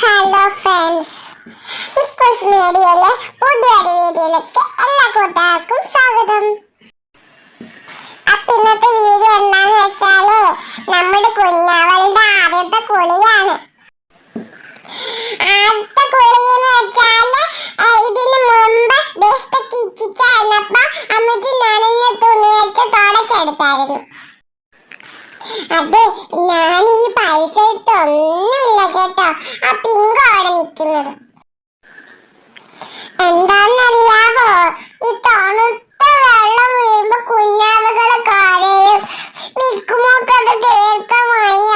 Hello friends echoes മീഡിയയിലെ പുതിയൊരു വീഡിയോയിലേക്ക് എല്ലാ കൂട്ടുകാർക്കും സ്വാഗതം അപ്പൊ ഇന്നത്തെ വീഡിയോ എന്താന്ന് വെച്ചാൽ നമ്മുടെ കുഞ്ഞവളുടെ ആദ്യത്തെ കുളിയാണ് ആദ്യത്തെ കുളി എന്ന് വെച്ചാൽ ഇതിന് മുമ്പ് ദേഹത്തൊക്കെ ഇച്ചിച്ചായിരുന്നപ്പോ അമ്മയ്ക്ക് നനഞ്ഞ തുണിയൊക്കെ തുടച്ചെടുത്തായിരുന്നു അതെ ഞാൻ ഈ പൈസ ഇട്ടൊന്നുമില്ല കേട്ടോ. ആ പിങ്ക് അവിടെ നിൽക്കുന്നത് എന്താന്നറിയാവോ ഈ തണുത്ത വെള്ളം വീഴുമ്പോ കുഞ്ഞാവുകളെ കാലയും നിൽക്കുമ്പോക്ക് അത് കേൾക്കാൻ വയ്യ.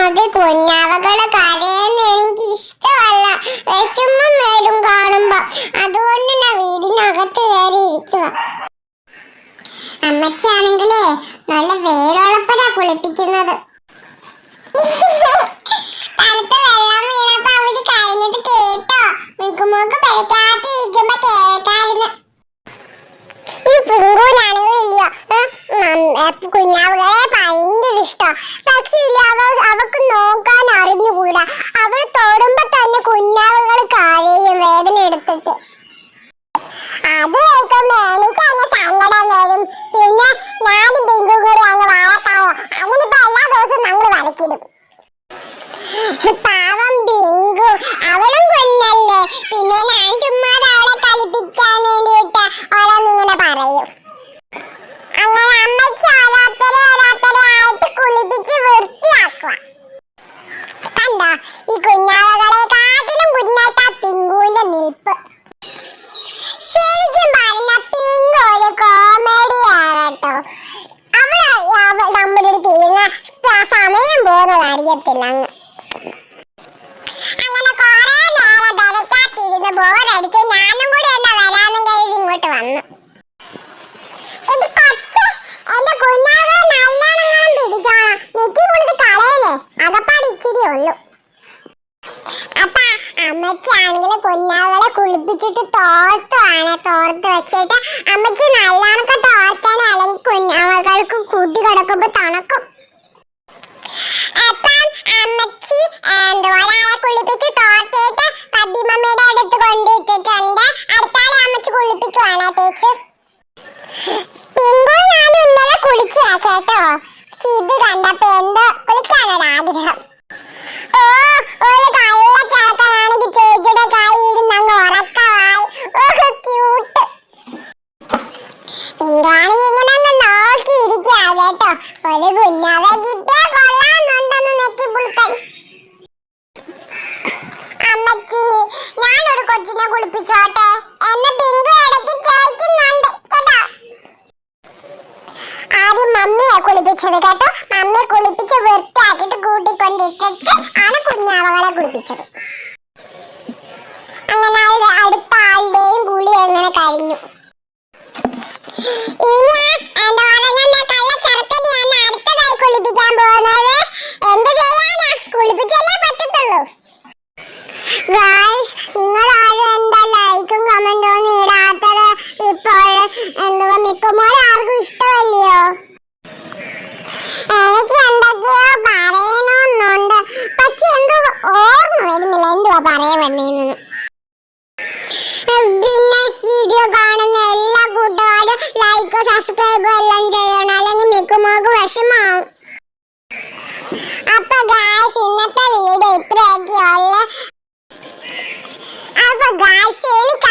അത് കുഞ്ഞാവകളെ കരയെന്ന് എനിക്ക് ഇഷ്ടമല്ല വിഷമം വരും കാണുമ്പോ. അതുകൊണ്ട് ഞാൻ വീടിനകത്ത് കയറി ഇരിക്കുക അമ്മച്ചാണെങ്കിലേ നല്ല വേരോളപ്പനാ കുളിപ്പിക്കുന്നത്. തണുത്ത വെള്ളം വീണപ്പോ അവർ കരഞ്ഞത് കേട്ടോ. മിക്കുമോക്ക് മുക്ക് പഠിക്കാത്തിരിക്കുമ്പോ കേൾക്കായിരുന്നു. ഈ പുങ്കൂനാണെങ്കിലില്ല കുഞ്ഞാവുകളെ ഭയങ്കര ഇഷ്ടം. പക്ഷെ ഇല്ല അവ അവക്ക് നോക്കാൻ അറിഞ്ഞുകൂടാ അവൾ തൊടുമ്പോ തന്നെ കുഞ്ഞാവുകൾ കരയും വേദന എടുത്തിട്ട് അത് കേൾക്കുമ്പോ എനിക്ക് അങ്ങ് സങ്കടം വരും പിന്നെ ഞാനും ബിങ്കു കൂടി അങ്ങ് വഴക്കാവോ അങ്ങനെ ഇപ്പൊ എല്ലാ ദിവസവും ഞങ്ങൾ വഴക്കിടും പാവം ബിങ്കു അവളും കുഞ്ഞല്ലേ പിന്നെ ഞാൻ ചുമ്മാ അവളെ കളിപ്പിക്കാൻ വേണ്ടിയിട്ട് ഓരോന്നിങ്ങനെ പറയും അങ്ങനെ അമ്മച്ചി ഓരോരുത്തരെ ഓരോരുത്തരെ ആയിട്ട് കുളിപ്പിച്ച് വൃത്തിയാക്കുക കണ്ടോ? ഈ കുഞ്ഞാവകളെ കാട്ടിലും കുഞ്ഞായിട്ടാ പിങ്കുവിന്റെ നിൽപ്പ്. ശരിക്കും പറഞ്ഞ പിങ്ക് ഒരു കോമഡിയാട്ടോ അവൾ അവ- നമ്മുടെ അടുത്ത് സമയം പോകുന്നത് അറിയത്തില്ല അങ്ങ്. അങ്ങനെ കൊറേ നേരം പെരക്കാത്തിരുന്ന് ബോറടിച്ച് ഞാനും കൂടി എന്താ വരാന്നും കരുതി ഇങ്ങോട്ട് വന്നു. ഇത് കൊച്ച് എന്റെ കുഞ്ഞാവെ നല്ലോണം പിടിച്ചോളാം. നെറ്റി കുളിപ്പിച്ചിട്ട് തോർത്തുവാണ് തോർത്ത് വെച്ചിട്ട് കൊച്ചിനെ കുളിപ്പിച്ചോട്ടെ. എന്ന് ബിങ്കു ഇടയ്ക്ക് ചോദിക്കുന്നുണ്ട് കേട്ടോ. ആദ്യം മമ്മിയെ കുളിപ്പിച്ചത് കേട്ടോ. പറയാൻ വന്നേന്ന് പിന്നെ വീഡിയോ കാണുന്ന എല്ലാ കൂട്ടുകാരും ലൈക്കും സബ്സ്ക്രൈബും എല്ലാം ചെയ്യണം. അല്ലെങ്കിൽ മിക്കുമോക്ക് വിഷമാവും. അപ്പൊ ഗായ്സ് ഇന്നത്തെ വീഡിയോ ഇത്രയൊക്കെയുള്ള അപ്പൊ ഗായ്സ് എനിക്ക്